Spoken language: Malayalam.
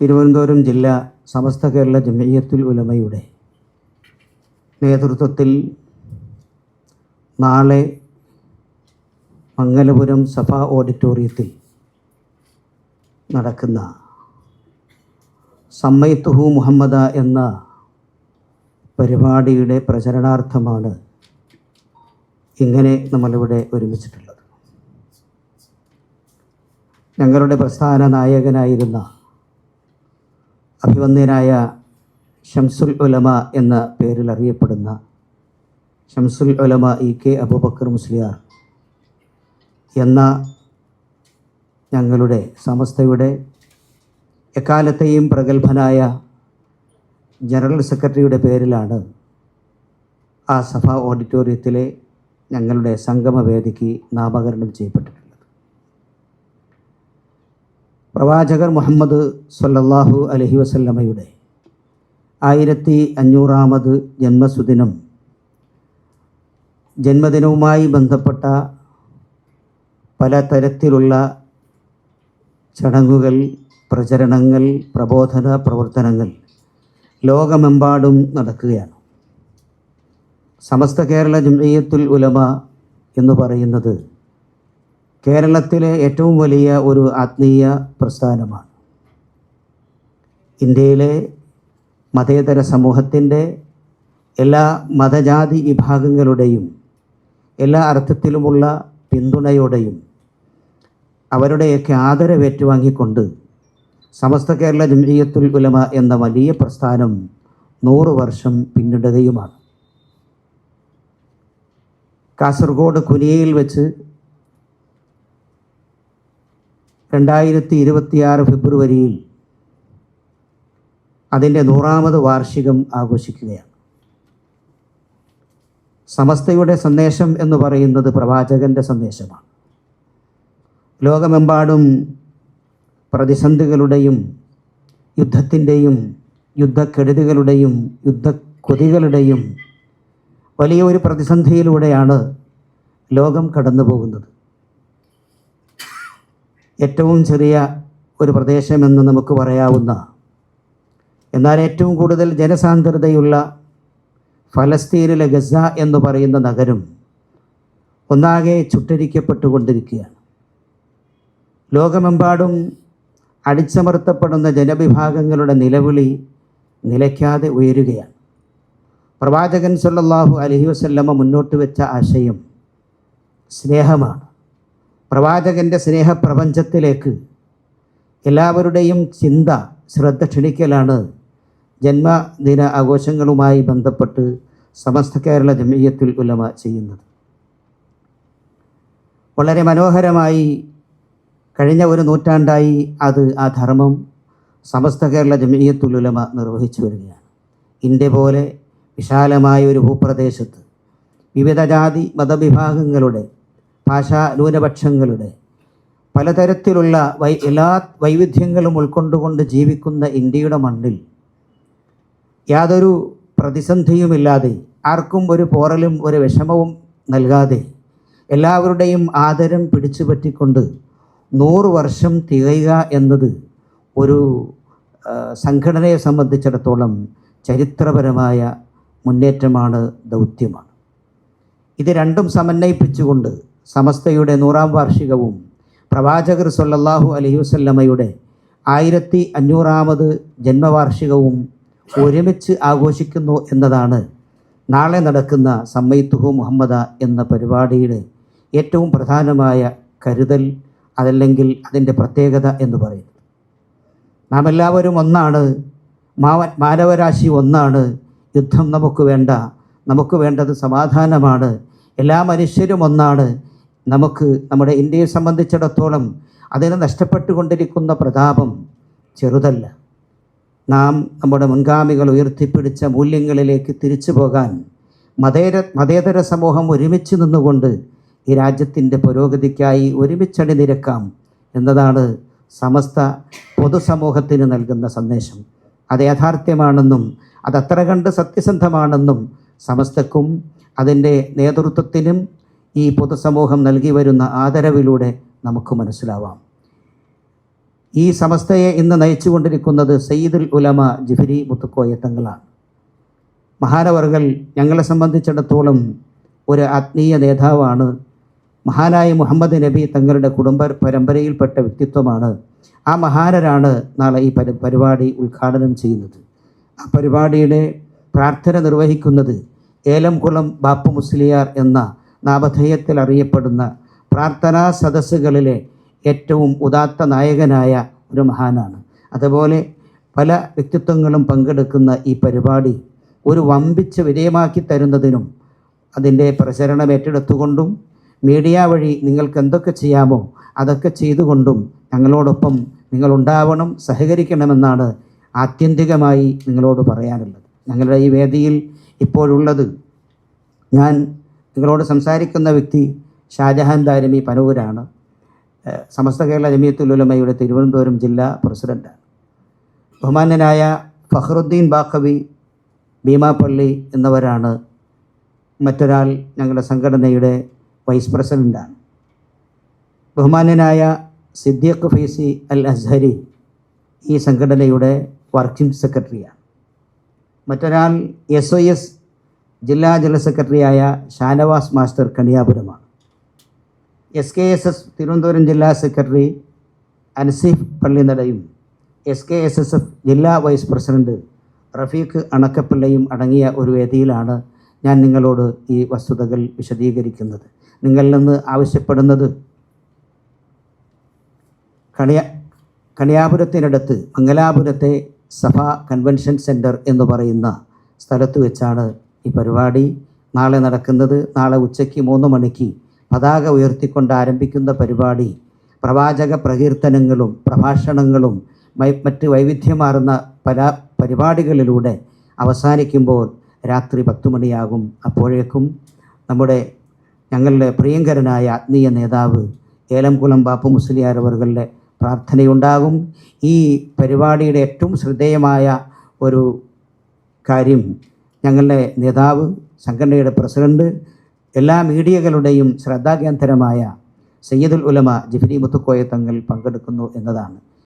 തിരുവനന്തപുരം ജില്ല സമസ്ത കേരള ജമയ്യത്തുൽ ഉലമയുടെ നേതൃത്വത്തിൽ നാളെ മംഗലപുരം സഭ ഓഡിറ്റോറിയത്തിൽ നടക്കുന്ന സമ്മയത്തുഹു മുഹമ്മദ എന്ന പരിപാടിയുടെ പ്രചരണാർത്ഥമാണ് ഇങ്ങനെ നമ്മളിവിടെ ഒരുമിച്ചിട്ടുള്ളത്. ഞങ്ങളുടെ പ്രസ്ഥാന നായകനായിരുന്ന അഭിവന്ദ്യനായ ഷംസുൽ ഉലമ എന്ന പേരിൽ അറിയപ്പെടുന്ന ഷംസുൽ ഉലമ ഇ കെ അബൂബക്കർ മുസ്ലിയാർ എന്ന ഞങ്ങളുടെ സമസ്തയുടെ എക്കാലത്തെയും പ്രഗത്ഭനായ ജനറൽ സെക്രട്ടറിയുടെ പേരിലാണ് ആ സഭാ ഓഡിറ്റോറിയത്തിലെ ഞങ്ങളുടെ സംഗമവേദിക്ക് നാമകരണം ചെയ്യപ്പെട്ടിട്ടുള്ളത് പ്രവാചകർ മുഹമ്മദ് സല്ലല്ലാഹു അലഹി വസല്ലമയുടെ ആയിരത്തി അഞ്ഞൂറാമത് ജന്മസുദിനം ജന്മദിനവുമായി ബന്ധപ്പെട്ട പല തരത്തിലുള്ള ചടങ്ങുകൾ പ്രചരണങ്ങൾ പ്രബോധന പ്രവർത്തനങ്ങൾ ലോകമെമ്പാടും നടക്കുകയാണ്. സമസ്ത കേരള ജംഇയ്യത്തുൽ ഉലമ എന്ന് പറയുന്നത് കേരളത്തിലെ ഏറ്റവും വലിയ ഒരു ആത്മീയ പ്രസ്ഥാനമാണ്. ഇന്ത്യയിലെ മതേതര സമൂഹത്തിന്റെ എല്ലാ മതജാതി വിഭാഗങ്ങളുടെയും എല്ലാ അർത്ഥത്തിലുമുള്ള പിന്തുണയോടെയും അവരുടെയൊക്കെ ആദരവ് ഏറ്റുവാങ്ങിക്കൊണ്ട് സമസ്ത കേരള ജംഇയ്യത്തുൽ ഉലമ എന്ന വലിയ പ്രസ്ഥാനം നൂറ് വർഷം പിന്നിടുകയുമാണ്. കാസർഗോഡ് കുനിയയിൽ വെച്ച് രണ്ടായിരത്തി ഇരുപത്തിയാറ് ഫെബ്രുവരിയിൽ അതിന്റെ നൂറാമത് വാർഷികം ആഘോഷിക്കുകയാണ്. സമസ്തയുടെ സന്ദേശം എന്ന് പറയുന്നത് പ്രവാചകന്റെ സന്ദേശമാണ്. ലോകമെമ്പാടും പ്രതിസന്ധികളുടെയും യുദ്ധത്തിന്റെയും യുദ്ധക്കെടുതികളുടെയും യുദ്ധക്കൊതികളുടെയും വലിയ ഒരു പ്രതിസന്ധിയിലൂടെയാണ് ലോകം കടന്നു പോകുന്നത് ഏറ്റവും ചെറിയ ഒരു പ്രദേശമെന്ന് നമുക്ക് പറയാവുന്ന എന്നാൽ ഏറ്റവും കൂടുതൽ ജനസാന്ദ്രതയുള്ള ഫലസ്തീനിലെ ഗസ എന്ന് പറയുന്ന നഗരം ഒന്നാകെ ചുട്ടരിക്കപ്പെട്ടുകൊണ്ടിരിക്കുകയാണ്. ലോകമെമ്പാടും അടിച്ചമർത്തപ്പെടുന്ന ജനവിഭാഗങ്ങളുടെ നിലവിളി നിലയ്ക്കാതെ ഉയരുകയാണ്. പ്രവാചകൻ സല്ലാഹു അലഹി വസ്ല്ലമ്മ മുന്നോട്ട് വെച്ച ആശയം സ്നേഹമാണ്. പ്രവാചകന്റെ സ്നേഹപ്രപഞ്ചത്തിലേക്ക് എല്ലാവരുടെയും ചിന്ത ശ്രദ്ധ ക്ഷണിക്കലാണ് ജന്മദിന ആഘോഷങ്ങളുമായി ബന്ധപ്പെട്ട് സമസ്ത കേരള ജമീയത്തുൽ ഉലമ ചെയ്യുന്നത്. വളരെ മനോഹരമായി കഴിഞ്ഞ ഒരു നൂറ്റാണ്ടായി അത് ആ ധർമ്മം സമസ്ത കേരള ജമീയത്തുൽ ഉലമ നിർവഹിച്ചു വരികയാണ്. ഇന്ത്യ പോലെ വിശാലമായ ഒരു ഭൂപ്രദേശത്ത് വിവിധ ജാതി മതവിഭാഗങ്ങളുടെ ഭാഷാ ന്യൂനപക്ഷങ്ങളുടെ പലതരത്തിലുള്ള വൈ എല്ലാ വൈവിധ്യങ്ങളും ഉൾക്കൊണ്ടുകൊണ്ട് ജീവിക്കുന്ന ഇന്ത്യയുടെ മണ്ണിൽ യാതൊരു പ്രതിസന്ധിയുമില്ലാതെ ആർക്കും ഒരു പോറലും ഒരു വിഷമവും നൽകാതെ എല്ലാവരുടെയും ആദരം പിടിച്ചു പറ്റിക്കൊണ്ട് നൂറ് വർഷം തികയുക എന്നത് ഒരു സംഘടനയെ സംബന്ധിച്ചിടത്തോളം ചരിത്രപരമായ മുന്നേറ്റമാണ് ദൗത്യമാണ്. ഇത് രണ്ടും സമന്വയിപ്പിച്ചുകൊണ്ട് സമസ്തയുടെ നൂറാം വാർഷികവും പ്രവാചകർ സൊല്ലാഹു അലഹി വസ്ല്ലമ്മയുടെ ആയിരത്തി അഞ്ഞൂറാമത് ജന്മവാർഷികവും ഒരുമിച്ച് ആഘോഷിക്കുന്നു എന്നതാണ് നാളെ നടക്കുന്ന സമ്മയിത്തുഹു മുഹമ്മദ എന്ന പരിപാടിയുടെ ഏറ്റവും പ്രധാനമായ കരുതൽ അതല്ലെങ്കിൽ അതിന്റെ പ്രത്യേകത എന്ന് പറയുന്നത്. നാം എല്ലാവരും ഒന്നാണ് മാവ മാനവരാശി ഒന്നാണ് യുദ്ധം നമുക്ക് വേണ്ട നമുക്ക് വേണ്ടത് സമാധാനമാണ് എല്ലാ മനുഷ്യരും ഒന്നാണ് നമുക്ക് നമ്മുടെ ഇന്ത്യയെ സംബന്ധിച്ചിടത്തോളം അതിന് നഷ്ടപ്പെട്ടുകൊണ്ടിരിക്കുന്ന പ്രതാപം ചെറുതല്ല. നാം നമ്മുടെ മുൻഗാമികൾ ഉയർത്തിപ്പിടിച്ച മൂല്യങ്ങളിലേക്ക് തിരിച്ചു പോകാൻ മതേര മതേതര സമൂഹം ഒരുമിച്ച് നിന്നുകൊണ്ട് ഈ രാജ്യത്തിന്റെ പുരോഗതിക്കായി ഒരുമിച്ചണിനിരക്കാം എന്നതാണ് സമസ്ത പൊതുസമൂഹത്തിന് നൽകുന്ന സന്ദേശം. അത് യാഥാർത്ഥ്യമാണെന്നും അത് അത്ര കണ്ട് സത്യസന്ധമാണെന്നും സമസ്തക്കും അതിന്റെ നേതൃത്വത്തിനും ഈ പൊതുസമൂഹം നൽകി വരുന്ന ആദരവിലൂടെ നമുക്ക് മനസ്സിലാവാം. ഈ സമസ്തയെ ഇന്ന് നയിച്ചുകൊണ്ടിരിക്കുന്നത് സയ്യിദുൽ ഉലമ ജിഫിരി മുത്തുക്കോയ തങ്ങളാണ്. മഹാനവർകൾ ഞങ്ങളെ സംബന്ധിച്ചിടത്തോളം ഒരു ആത്മീയ നേതാവാണ്. മഹാനായ മുഹമ്മദ് നബി തങ്ങളുടെ കുടുംബ പരമ്പരയിൽപ്പെട്ട വ്യക്തിത്വമാണ്. ആ മഹാനരാണ് നാളെ ഈ പരി പരിപാടി ഉദ്ഘാടനം ചെയ്യുന്നത്. ആ പരിപാടിയുടെ പ്രാർത്ഥന നിർവഹിക്കുന്നത് ഏലംകുളം ബാപ്പു മുസ്ലിയാർ എന്ന നാമധേയത്തിൽ അറിയപ്പെടുന്ന പ്രാർത്ഥനാ സദസ്സുകളിലെ ഏറ്റവും ഉദാത്ത നായകനായ ഒരു മഹാനാണ്. അതുപോലെ പല വ്യക്തിത്വങ്ങളും പങ്കെടുക്കുന്ന ഈ പരിപാടി ഒരു വമ്പിച്ച് വിജയമാക്കി തരുന്നതിനും അതിന്റെ പ്രചരണം ഏറ്റെടുത്തുകൊണ്ടും മീഡിയ വഴി നിങ്ങൾക്ക് എന്തൊക്കെ ചെയ്യാമോ അതൊക്കെ ചെയ്തുകൊണ്ടും ഞങ്ങളോടൊപ്പം നിങ്ങളുണ്ടാവണം സഹകരിക്കണമെന്നാണ് ആത്യന്തികമായി നിങ്ങളോട് പറയാനുള്ളത്. ഞങ്ങളുടെ ഈ വേദിയിൽ ഇപ്പോഴുള്ളത് ഞാൻ നിങ്ങളോട് സംസാരിക്കുന്ന വ്യക്തി ഷാജഹാൻ ദാരമി പനൂരാണ്. സമസ്ത കേരള ജമിയത്തുലുലമയുടെ തിരുവനന്തപുരം ജില്ലാ പ്രസിഡന്റാണ് ബഹുമാന്യനായ ഫഹ്റുദ്ദീൻ ബാഖവി ഭീമാപ്പള്ളി എന്നിവരാണ് മറ്റൊരാൾ ഞങ്ങളുടെ സംഘടനയുടെ വൈസ് പ്രസിഡന്റാണ് ബഹുമാന്യനായ സിദ്ദീഖ് ഫൈസി അൽ അസ്ഹരി ഈ സംഘടനയുടെ വർക്കിംഗ് സെക്രട്ടറിയാണ്. മറ്റൊരാൾ എസ് ഒ എസ് ജില്ലാ ജനറൽ സെക്രട്ടറിയായ Shanavas master കണിയാപുരമാണ്. S K S S Thiruvananthapuram ജില്ലാ secretary Anseef പള്ളിനടയും S K S S F ജില്ലാ വൈസ് പ്രസിഡന്റ് റഫീഖ് അണക്കപ്പിള്ളയും അടങ്ങിയ ഒരു വേദിയിലാണ് ഞാൻ നിങ്ങളോട് ഈ വസ്തുതകൾ വിശദീകരിക്കുന്നത്. നിങ്ങളിൽ നിന്ന് ആവശ്യപ്പെടുന്നത് കണിയ കണിയാപുരത്തിനടുത്ത് മംഗലാപുരത്തെ സഭ കൺവെൻഷൻ സെന്റർ എന്ന് പറയുന്ന സ്ഥലത്ത് വെച്ചാണ് ഈ പരിപാടി നാളെ നടക്കുന്നത് നാളെ ഉച്ചയ്ക്ക് മൂന്ന് മണിക്ക് പതാക ഉയർത്തിക്കൊണ്ട് ആരംഭിക്കുന്ന പരിപാടി. പ്രവാചക പ്രകീർത്തനങ്ങളും പ്രഭാഷണങ്ങളും മറ്റ് വൈവിധ്യമാർന്ന പല പരിപാടികളിലൂടെ അവസാനിക്കുമ്പോൾ രാത്രി പത്തു മണിയാകും. അപ്പോഴേക്കും നമ്മുടെ ഞങ്ങളുടെ പ്രിയങ്കരനായ ആത്മീയ നേതാവ് ഏലംകുളം ബാപ്പു മുസ്ലിയാർ അവരുടെ പ്രാർത്ഥനയുണ്ടാകും. ഈ പരിപാടിയുടെ ഏറ്റവും ശ്രദ്ധേയമായ ഒരു കാര്യം ഞങ്ങളുടെ നേതാവ് സംഘടനയുടെ പ്രസിഡന്റ് എല്ലാ മീഡിയകളുടെയും ശ്രദ്ധാകേന്ദ്രമായ സയ്യിദുൽ ഉലമ ജിഫിരി മുത്തുക്കോയ തങ്ങൾ പങ്കെടുക്കുന്നു എന്നതാണ്.